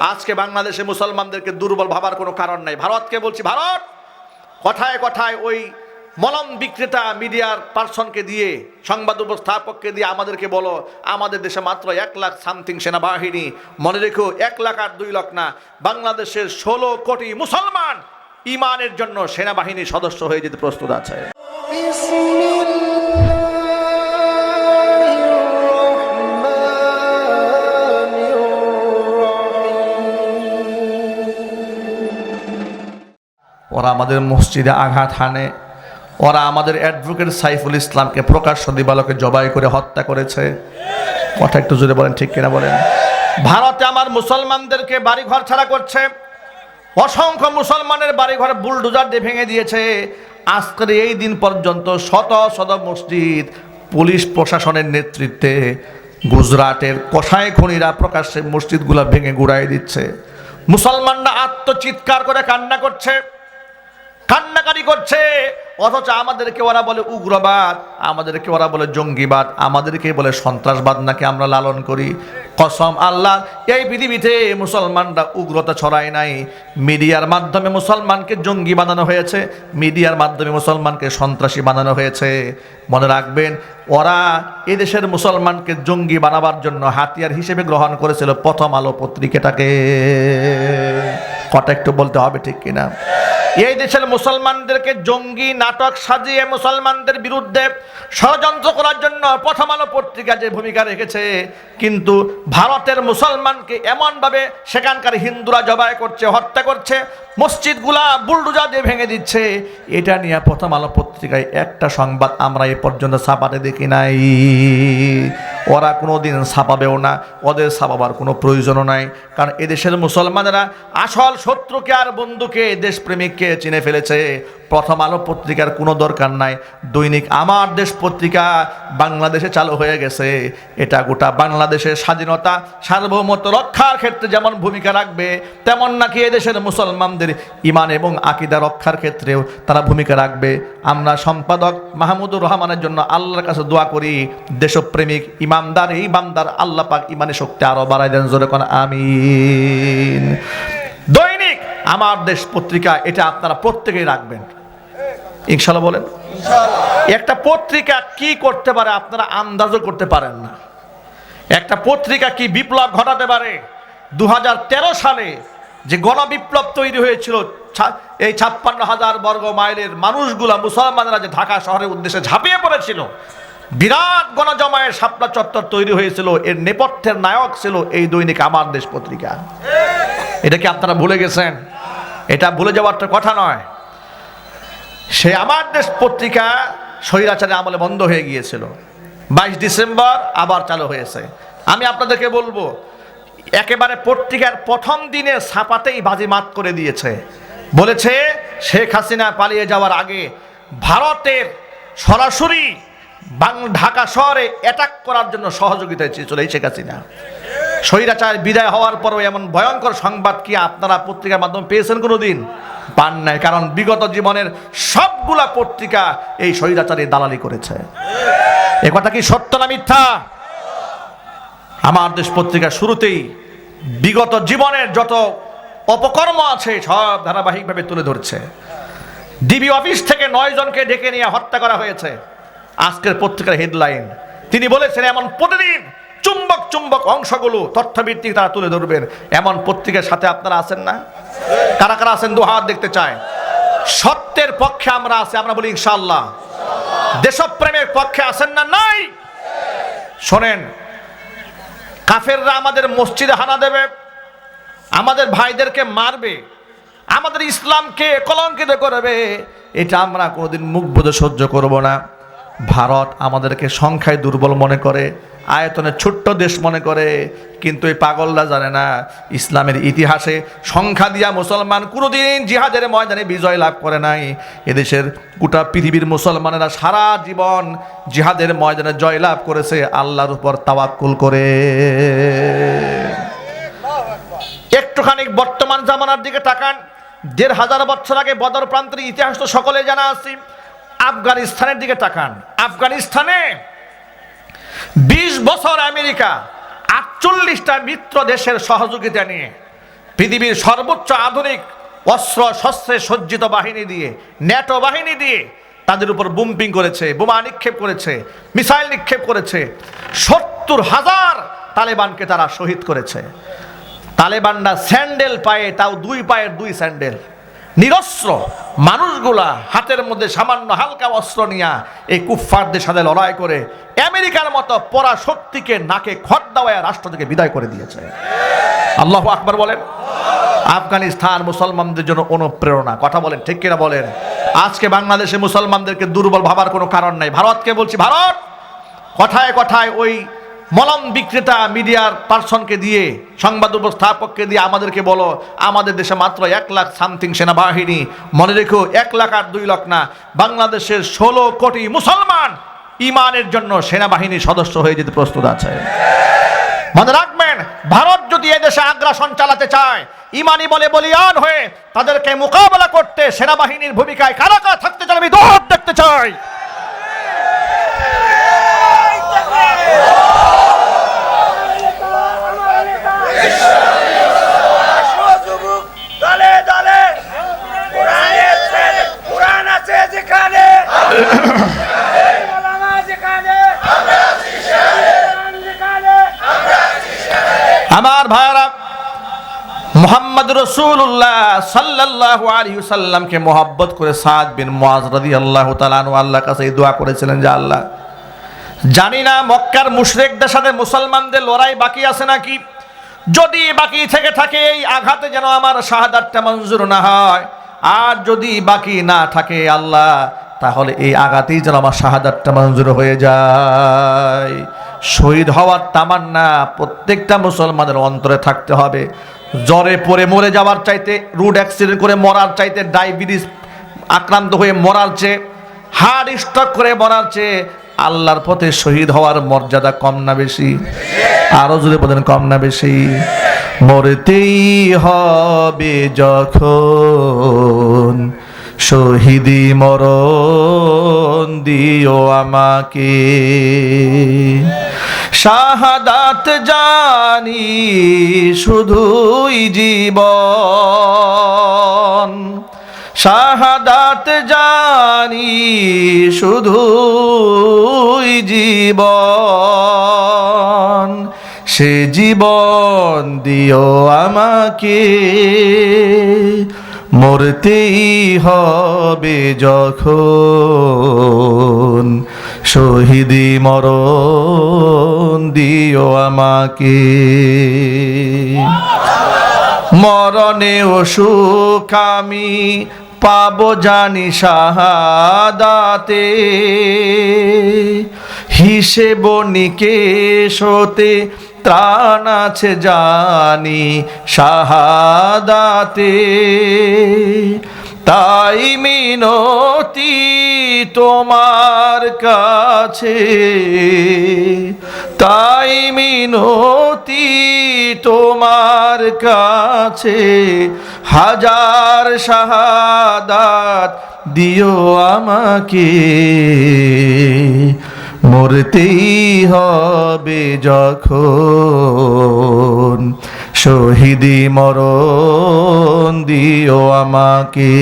আজকে বাংলাদেশে মুসলমানদেরকে দুর্বল ভাবার কোনো কারণ নাই। ভারতকে বলছি, ভারত! কথায় কথায় ওই মলম বিক্রেতা মিডিয়ার পার্সনকে দিয়ে, সংবাদ উপস্থাপককে দিয়ে আমাদেরকে বলো, আমাদের দেশে মাত্র এক লাখ সামথিং সেনাবাহিনী, মনে রেখো, এক লাখ আর দুই লাখ না, বাংলাদেশের ষোলো কোটি মুসলমান ইমানের জন্য সেনাবাহিনীর সদস্য হয়ে যেতে প্রস্তুত আছে। ওরা আমাদের মসজিদে আঘাত হানে। ওরা আমাদের অ্যাডভোকেট সাইফুল ইসলামকে প্রকাশ্য দিবালকে জবাই করে হত্যা করেছে। কথা একটু জোরে বলেন, ঠিক কিনা বলেন? ভারতে আমার মুসলমানদেরকে বাড়িঘর ছাড়া করছে। অসংখ্য মুসলমানের বাড়িঘর বুলডোজার দিয়ে ভেঙে দিয়েছে। আজকের এই দিন পর্যন্ত শত শত মসজিদ পুলিশ প্রশাসনের নেতৃত্বে গুজরাটের কষাই খনিরা প্রকাশ্যে মসজিদগুলো ভেঙে গুড়াই দিচ্ছে। মুসলমানরা আত্মচিৎকার করে কান্না করছে। কান্নাকারি করছে। অথচ আমাদেরকে ওরা বলে উগ্রবাদ, আমাদেরকে ওরা বলে জঙ্গিবাদ, আমাদেরকে বলে সন্ত্রাসবাদ নাকি আমরা লালন করি। কসম আল্লাহ, এই পৃথিবীতে মুসলমানরা উগ্রতা ছড়ায় নাই। মিডিয়ার মাধ্যমে মুসলমানকে জঙ্গি বানানো হয়েছে, মিডিয়ার মাধ্যমে মুসলমানকে সন্ত্রাসী বানানো হয়েছে। মনে রাখবেন, ওরা এদেশের মুসলমানকে জঙ্গি বানাবার জন্য হাতিয়ার হিসেবে গ্রহণ করেছিল প্রথম আলো পত্রিকাটাকে। কথা একটু বলতে হবে ঠিক কিনা? এই দেশের মুসলমানদেরকে জঙ্গি নাটক সাজিয়ে মুসলমানদের বিরুদ্ধে ষড়যন্ত্র করার জন্য প্রথম আলো পত্রিকা যে ভূমিকা রেখেছে, কিন্তু ভারতের মুসলমানকে এমনভাবে সেখানকার হিন্দুরা জবাই করছে, হত্যা করছে, মসজিদগুলা বুলডুজা দিয়ে ভেঙে দিচ্ছে, এটা নিয়ে প্রথম আলো পত্রিকায় একটা সংবাদ আমরা এ পর্যন্ত ছাপাতে দেখি নাই। ওরা কোনো দিন ছাপাবেও না, ওদের ছাপাবার কোনো প্রয়োজনও নাই, কারণ এদেশের মুসলমানেরা আসল শত্রুকে আর বন্ধুকে দেশপ্রেমিককে চিনে ফেলেছে। প্রথম আলো পত্রিকার কোনো দরকার নাই। দৈনিক আমার দেশ পত্রিকা বাংলাদেশে চালু হয়ে গেছে। এটা গোটা বাংলাদেশের স্বাধীনতা, সার্বভৌমত্ব রক্ষার ক্ষেত্রে যেমন ভূমিকা রাখবে, তেমন নাকি এদেশের মুসলমানদের ইমান এবং আকিদা রক্ষার ক্ষেত্রেও তারা ভূমিকা রাখবে। আমরা সম্পাদক মাহমুদুর রহমানের জন্য আল্লাহর কাছে দোয়া করি, দেশপ্রেমিক ইমানদার, এই বান্দার আল্লাহ ইমানের শক্তি আরও বাড়াই দেন। জোরে কোন আমিন। দৈনিক আমার দেশ পত্রিকা এটা আপনারা প্রত্যেকেই রাখবেন। ইনশাল্লাহ বলেন। একটা পত্রিকা কি করতে পারে আপনারা আন্দাজও করতে পারেন না। একটা পত্রিকা কি বিপ্লব ঘটাতে পারে? দু হাজার তেরো সালে যে গণবিপ্লব তৈরি হয়েছিল এই ছাপ্পান্ন হাজার বর্গ মাইলের মানুষগুলা মুসলমানরা যে ঢাকা শহরের উদ্দেশ্যে ঝাঁপিয়ে পড়েছিল বিরাট গণজমায়ের শাপলা চত্বর তৈরি হয়েছিল এর নেপথ্যের নায়ক ছিল এই দৈনিক আমার দেশ পত্রিকা। এটা কি আপনারা ভুলে গেছেন? এটা ভুলে যাওয়ার কথা নয়। সে আমার দেশ পত্রিকা স্বৈরাচারের আমলে বন্ধ হয়ে গিয়েছিল। বাইশ ডিসেম্বর আবার চালু হয়েছে। আমি আপনাদেরকে বলব, একেবারে পত্রিকার প্রথম দিনে ছাপাতেই বাজিমাত করে দিয়েছে। বলেছে, শেখ হাসিনা পালিয়ে যাওয়ার আগে ভারতের সরাসরি ঢাকা শহরে অ্যাটাক করার জন্য সহযোগিতা চেয়েছিল শেখ হাসিনা। স্বৈরাচার বিদায় হওয়ার পরও এমন ভয়ঙ্কর সংবাদ কি আপনারা পত্রিকার মাধ্যমে পেয়েছেন কোনো দিন পান নাই, কারণ বিগত জীবনের সবগুলা পত্রিকা এই স্বৈরাচারে দালালি করেছে। এ কথা কি সত্য না মিথ্যা? আমার দেশ পত্রিকা শুরুতেই বিগত জীবনের যত অপকর্ম আছে সব ধারাবাহিকভাবে তুলে ধরছে। ডিবি অফিস থেকে নয় জনকে ডেকে নিয়ে হত্যা করা হয়েছে। আজকের পত্রিকার হেডলাইন, তিনি বলেছেন, এমন প্রতিদিন চুম্বক চুম্বক অংশগুলো তথ্যভিত্তিক তারা তুলে ধরবেন। এমন পত্রিকার সাথে আপনারা আছেন না? কারা কারা আছেন? দু হাত দেখতে চায় সত্যের পক্ষে আমরা আছি, আমরা বলি ইনশাল্লাহ দেশপ্রেমের পক্ষে আছেন না? নাই! শোনেন, কাফেররা আমাদের মসজিদে হানা দেবে, আমাদের ভাইদেরকে মারবে, আমাদের ইসলামকে কলঙ্কিত করবে, এটা আমরা কোনোদিন মুখ বুঝে সহ্য করব না। ভারত আমাদেরকে সংখ্যায় দুর্বল মনে করে, আয়তনে ছোট্ট দেশ মনে করে, কিন্তু এই পাগলরা জানে না, ইসলামের ইতিহাসে সংখ্যা দিয়া মুসলমান কোনোদিন জিহাদের ময়দানে বিজয় লাভ করে নাই। এদেশের গোটা পৃথিবীর মুসলমানেরা সারা জীবন জিহাদের ময়দানে জয় লাভ করেছে, আল্লাহর উপর তাওয়াক্কুল করে। একটুখানি বর্তমান জামানার দিকে তাকান, দেড় হাজার বছর আগে বদর প্রান্তের ইতিহাস তো সকলে জানা আছি। আফগানিস্তানের দিকে তাকান। আফগানিস্তানে বিশ বছর আমেরিকা আটচল্লিশটা মিত্র দেশের সহযোগিতা নিয়ে পৃথিবীর সর্বোচ্চ আধুনিক অস্ত্র, শস্ত্রে সজ্জিত বাহিনী দিয়ে, ন্যাটো বাহিনী দিয়ে তাদের উপর বুম্পিং করেছে, বোমা নিক্ষেপ করেছে, মিসাইল নিক্ষেপ করেছে। সত্তর হাজার তালেবানকে তারা শহীদ করেছে। তালেবানরা স্যান্ডেল পায়ে, তাও দুই পায়ের দুই স্যান্ডেল। নিরস্ত্র। মানুষগুলা হাতের মধ্যে সামান্য হালকা অস্ত্র নিয়ে এই কুফফারদের সাথে লড়াই করে আমেরিকার মতো পরা শক্তিকে নাকে খট দেওয়ায় রাষ্ট্র থেকে বিদায় করে দিয়েছে। আল্লাহ আকবর বলেন, আফগানিস্তান মুসলমানদের জন্য অনুপ্রেরণা। কথা বলেন, ঠিক কিনা বলেন? আজকে বাংলাদেশে মুসলমানদেরকে দুর্বল ভাবার কোনো কারণ নাই। ভারতকে বলছি, ভারত, কথায় কথায় ওই মলম বিক্রেতা মিডিয়ার পার্সনকে দিয়ে, সংবাদ উপস্থাপককে দিয়ে আমাদেরকে বলো, আমাদের দেশে মাত্র এক লাখ সামথিং সেনাবাহিনী, মনে রেখো, এক লাখ আর দুই লাখ না, বাংলাদেশের ষোলো কোটি মুসলমান ইমানের জন্য সেনাবাহিনীর সদস্য হয়ে যেতে প্রস্তুত আছে। মনে রাখবেন, ভারত যদি এদেশে আগ্রাসন চালাতে চায়, ইমানি বলে বলিয়ান হয়ে তাদেরকে মোকাবেলা করতে সেনাবাহিনীর ভূমিকায় কারা কারা থাকতে চান আমি দেখতে চাই। আমার ভাইরা মোহাম্মদ রসুল্লাহ সাল্লাল্লাহু আলাইহি সাল্লামকে মোহাব্বত করে সাদ বিন মুআজ রাদিয়াল্লাহু তাআলা আনহু আল্লাহর কাছে এই দোয়া করেছিলেন, যে আল্লাহ, জানি না মক্কার মুশরেকদের সাথে মুসলমানদের লড়াই বাকি আছে নাকি? যদি বাকি থেকে থাকে, এই আঘাতে যেন আমার শাহাদাতটা মঞ্জুর না হয়। আর যদি বাকি না থাকে, আল্লাহ তাহলে এই আঘাতেই যেন আমার শাহাদাতটা মঞ্জুর হয়ে যায়। শহীদ হওয়ার তামান্না প্রত্যেকটা মুসলমানের অন্তরে থাকতে হবে। জ্বরে পড়ে মরে যাওয়ার চাইতে, রুড অ্যাক্সিডেন্ট করে মরার চাইতে, ডায়াবেটিস আক্রান্ত হয়ে মরার চেয়ে, হার্ট স্ট্রোক করে মরার চেয়ে আল্লাহর পথে শহীদ হওয়ার মর্যাদা কম না বেশি। আরও যদি বলেন, কম না বেশি। মরতেই হবে যখন শহীদি মরণ দিও আমাকে। শাহাদাত জানি শুধুই জীবন। শাহাদাত জানি শুধুই জীবন। সে জীবন দিও আমাকে। মরতেই হবে যখন। শহীদি মরণ দিও আমাকে। মরণে সুখ আমি পাব জানি শাহাদাতে হিসেব নিকেশতে ত্রাণ আছে জানি শাহাদাতে। তাই মিনতি তোমার কাছে, তাই মিনতি তোমার কাছে, হাজার শাহাদাত দিও আমাকে। মরতেই হবে যখন। শহীদি মরণ দিও আমাকে।